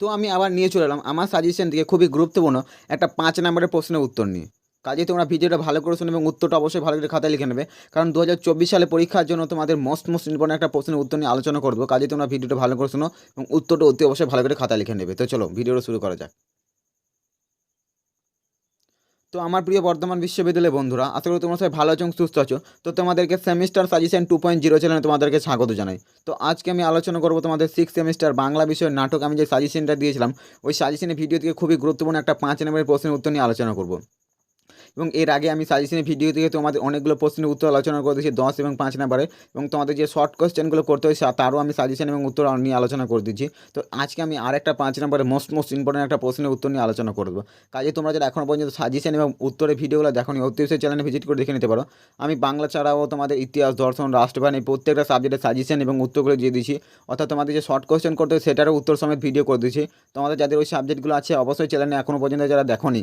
তো আমি আবার নিয়ে চলে এলাম। আমার সাজেশন থেকে খুবই গুরুত্বপূর্ণ একটা পাঁচ নম্বরের প্রশ্নের উত্তর নিয়ে। কাজে তোমরা ভিডিওটা ভালো করে শোনো এবং উত্তরটা অবশ্যই ভালো করে খাতায় লিখে নেবে। কারণ দু হাজার চব্বিশ সালে পরীক্ষার জন্য তোমাদের মোস্ট মোস্ট ইম্পর্টেন্ট একটা প্রশ্নের উত্তর নিয়ে আলোচনা করব। কাজে তোমরা ভিডিওটা ভালো করে শোনো এবং উত্তরটা অতি অবশ্যই ভালো করে খাতায় লিখে নেবে। তো চলো, ভিডিওটা শুরু করা যাক। তো আমার প্রিয় বর্ধমান বিশ্ববিদ্যালয়ের বন্ধুরা, আশা করি তোমরা সবাই ভালো আছো সুস্থ আছো। তো তোমাদেরকে semester suggestion two point zero চ্যানেলে তোমাদেরকে স্বাগত জানাই। তো আজকে আমি আলোচনা করব তোমাদের সিক্স সেমিস্টার বাংলা বিষয়ের নাটক। আমি যে সাজেশনটা দিয়েছিলাম, ওই সাজেশনের ভিডিও থেকে খুবই গুরুত্বপূর্ণ একটা পাঁচ নম্বরের প্রশ্নের উত্তর নিয়ে আলোচনা করব। এবং এর আগে আমি সাজেশনের ভিডিও থেকে তোমাদের অনেকগুলো প্রশ্নের উত্তর আলোচনা করে দিয়েছি দশ এবং পাঁচ নাম্বারে এবং তোমাদের যে শর্ট কোয়েশ্চেনগুলো করতে হয় তারও আমি সাজেশন এবং উত্তর নিয়ে আলোচনা করে দিচ্ছি। তো আজকে আমি আরেকটা পাঁচ নম্বরে মোস্ট মোস্ট ইম্পর্টেন্ট একটা প্রশ্নের উত্তর নিয়ে আলোচনা করব কাজে তোমরা যারা এখনও পর্যন্ত সাজেশন এবং উত্তরের ভিডিওগুলো দেখো নি অতি চ্যানেলে ভিজিট করে দেখে নিতে পারো। আমি বাংলা ছাড়াও তোমাদের ইতিহাস, দর্শন, রাষ্ট্রবান এই প্রত্যেকটা সাবজেক্টের সাজেশন এবং উত্তরগুলো দিয়ে দিচ্ছি অর্থাৎ তোমাদের যে শর্ট কোয়েশ্চেন করতে হয়, সেটারও উত্তর সমেত ভিডিও করে দিচ্ছি তোমাদের যাদের ওই সাবজেক্টগুলো আছে, অবশ্যই চ্যানেলে এখনও পর্যন্ত যারা দেখোনি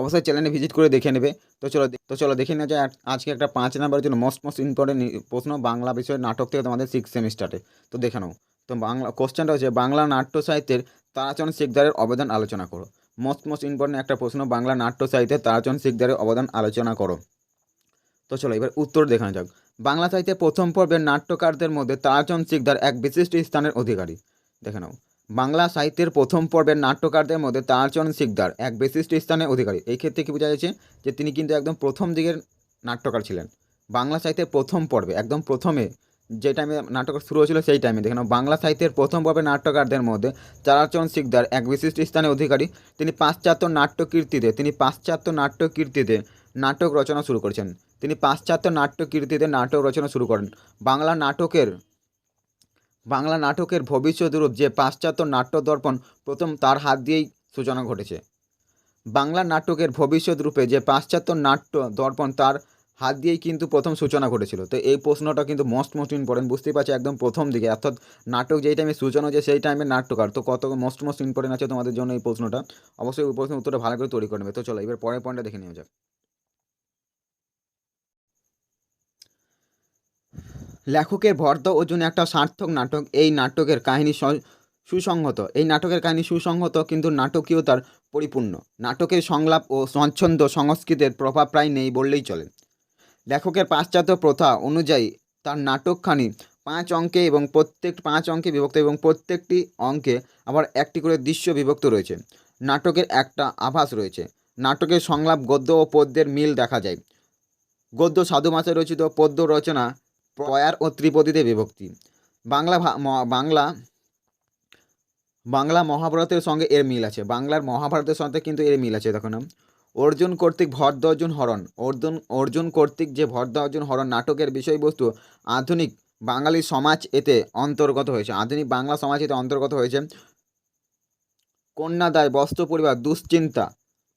অবশ্যই চ্যানেলে ভিজিট করে দেখে নেবে। তো চলো তো চলো দেখে নেওয়া যায় আজকে একটা পাঁচ নাম্বারের জন্য মোস্ট মোস্ট ইম্পর্টেন্ট প্রশ্ন বাংলা বিষয়ের নাটক থেকে তোমাদের সিক্স সেমিস্টারে তো। দেখে নাও। তো বাংলা কোশ্চেনটা হচ্ছে, বাংলা নাট্য সাহিত্যের তারাচরণ শিকদারের অবদান আলোচনা করো। মোস্ট মোস্ট ইম্পর্টেন্ট একটা প্রশ্ন, বাংলা নাট্য সাহিত্যের তারাচরণ শিকদারের অবদান আলোচনা করো। তো চলো এবার উত্তর দেখানো যাক। বাংলা সাহিত্যে প্রথম পর্বের নাট্যকারদের মধ্যে তারাচরণ শিকদার এক বিশিষ্ট স্থানের অধিকারী। দেখে নাও। বাংলা সাহিত্যের প্রথম পর্বের নাট্যকারদের মধ্যে তারাচরণ সিকদার এক বিশিষ্ট স্থানের অধিকারী। এই ক্ষেত্রে কি বোঝা যাচ্ছে যে তিনি কিন্তু একদম প্রথম দিকের নাট্যকার ছিলেন। বাংলা সাহিত্যের প্রথম পর্বে, একদম প্রথমে যে টাইমে নাটক শুরু হয়েছিল সেই টাইমে দেখেন বাংলা সাহিত্যের প্রথম পর্বে নাট্যকারদের মধ্যে তারাচরণ সিকদার এক বিশিষ্ট স্থানের অধিকারী, তিনি পাশ্চাত্য নাট্যকীর্তিতে, তিনি পাশ্চাত্য নাট্যকীর্তিতে নাটক রচনা শুরু করেছেন। তিনি পাশ্চাত্য নাট্যকীর্তিতে নাটক রচনা শুরু করেন। বাংলা নাটকের বাংলা নাটকের ভবিষ্যৎ রূপ যে পাশ্চাত্য নাট্য দর্পণ প্রথম তার হাত দিয়েই সূচনা ঘটেছে। বাংলা নাটকের ভবিষ্যৎ রূপে যে পাশ্চাত্য নাট্য দর্পণ তার হাত দিয়েই কিন্তু প্রথম সূচনা ঘটেছিল। তো এই প্রশ্নটা কিন্তু মোস্ট মোস্ট ইম্পর্টেন্ট বুঝতেই পারছি, একদম প্রথম দিকে। অর্থাৎ নাটক যেই টাইমে সূচনা হচ্ছে সেই টাইমে নাট্যকার। তো কত মোস্ট মোস্ট ইম্পর্টেন্ট আছে তোমাদের জন্য এই প্রশ্নটা? অবশ্যই প্রশ্নের উত্তরটা ভালো করে তৈরি করে নেবে। তো চলো, এবার পরের পয়েন্টটা দেখে নেওয়া যাক। লেখকের ভর্ত ওজন একটা সার্থক নাটক। এই নাটকের কাহিনী সুসংহত। এই নাটকের কাহিনী সুসংহত, কিন্তু নাটকীয়তার পরিপূর্ণ। নাটকের সংলাপ ও স্বচ্ছন্দ সংস্কৃতের প্রভাব প্রায় নেই বললেই চলে। লেখকের পাশ্চাত্য প্রথা অনুযায়ী তার নাটকখানি পাঁচ অঙ্কে এবং প্রত্যেক পাঁচ অঙ্কে বিভক্ত এবং প্রত্যেকটি অঙ্কে আবার একটি করে দৃশ্য বিভক্ত রয়েছে। নাটকের একটা আভাস রয়েছে। নাটকের সংলাপ গদ্য ও পদ্যের মিল দেখা যায়। গদ্য সাধু মাসে রচিত পদ্য রচনা প্রয়ার ও ত্রিপদীতে বিভক্তি। বাংলা বাংলা বাংলা মহাভারতের সঙ্গে এর মিল আছে। বাংলার মহাভারতের সঙ্গে কিন্তু এর মিল আছে, দেখো না অর্জুন কর্তৃক ভরদ অর্জুন হরণ। অর্জুন অর্জুন কর্তৃক যে ভরদ অর্জুন হরণ নাটকের বিষয়বস্তু আধুনিক বাঙালি সমাজ এতে অন্তর্গত হয়েছে। আধুনিক বাংলা সমাজ এতে অন্তর্গত হয়েছে কন্যাদায় বস্ত্র পরিবার, দুশ্চিন্তা,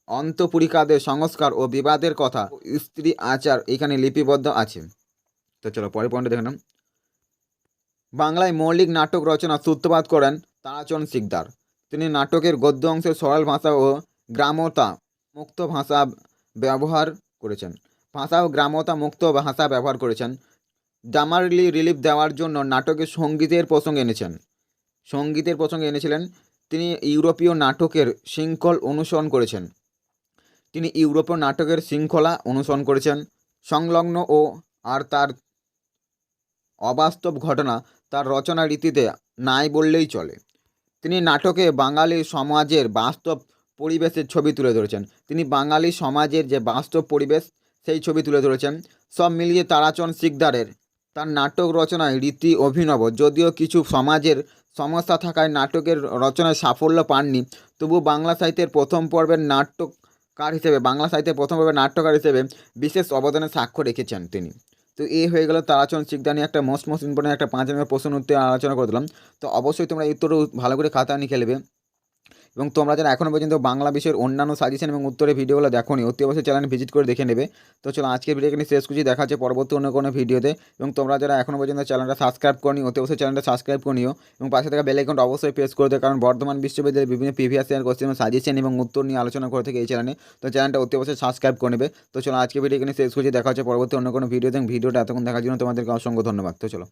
অন্তপুরিকাদের সংস্কার ও বিবাদের কথা। স্ত্রী আচার এখানে লিপিবদ্ধ আছে। তো চলো, পরের পয়েন্টে দেখে নাও। বাংলায় মৌলিক নাটক রচনা সূত্রপাত করেন তারাচরণ শিকদার। তিনি নাটকের গদ্য অংশের সরল ভাষা ও গ্রামতা মুক্ত ভাষা ব্যবহার করেছেন। ভাষা ও গ্রামতা মুক্ত ভাষা ব্যবহার করেছেন। ড্রামারলি রিলিফ দেওয়ার জন্য নাটকে সঙ্গীতের প্রসঙ্গ এনেছেন। সঙ্গীতের প্রসঙ্গে এনেছিলেন। তিনি ইউরোপীয় নাটকের শৃঙ্খল অনুসরণ করেছেন। তিনি ইউরোপীয় নাটকের শৃঙ্খলা অনুসরণ করেছেন। সংলগ্ন ও আর তার অবাস্তব ঘটনা তার রচনা রীতিতে নাই বললেই চলে। তিনি নাটকে বাঙালি সমাজের বাস্তব পরিবেশের ছবি তুলে ধরেছেন। তিনি বাঙালি সমাজের যে বাস্তব পরিবেশ, সেই ছবি তুলে ধরেছেন। সব মিলিয়ে তারাচন শিকদারের তার নাটক রচনায় রীতি অভিনব। যদিও কিছু সমাজের সমস্যা থাকায় নাটকের রচনায় সাফল্য পাননি, তবু বাংলা সাহিত্যের প্রথম পর্বের নাট্যকার হিসেবে, বাংলা সাহিত্যের প্রথম পর্বের নাট্যকার হিসেবে বিশেষ অবদানের সাক্ষ্য রেখেছেন তিনি। তো এই হয়ে গেল তারাচরণ শিকদার নিয়ে একটা মোস্ট মোস্ট ইম্পর্টেন্ট একটা পাঁচ নম্বর প্রশ্ন উত্তর আলোচনা করে দিলাম। তো অবশ্যই তোমরা এই উত্তরও ভালো করে খাতা নিয়ে খেলবে। এবং তোমরা যারা এখনও পর্যন্ত বাংলা বিষয়ের অন্যান্য সাজেশন এবং উত্তরের ভিডিওগুলো দেখো নি অতি অবশ্যই চ্যানেল ভিজিট করে দেখে নেবে। তো চলো, আজকের ভিডিও এখানে শেষ করছি। দেখা হচ্ছে পরবর্তী অন্য কোনো ভিডিওতে এবং তোমরা যারা এখনও পর্যন্ত চ্যানেলটা সাবস্ক্রাইব করনি, অতি অবশ্যই চ্যানেলটা সাবস্ক্রাইব করে নিও। এবং পাশে থাকা বেল অবশ্যই প্রেস করে দেয় কারণ বর্ধমান বিশ্ববিদ্যালয়ের বিভিন্ন প্রিভিয়াস ইয়ার কোশ্চেন সাজেশন এবং উত্তর নিয়ে আলোচনা করে থেকে এই চ্যানেলে তো চ্যানেলটা অতি অবশ্যই সাবস্ক্রাইব করে নেবে। তো চলো আজকে ভিডিও এখানে শেষ করছি। দেখা হচ্ছে পরবর্তী অন্য কোনো ভিডিওতে এবং ভিডিওটা এতক্ষণ দেখার জন্য তোমাদেরকে অসংখ্য ধন্যবাদ। তো চলো।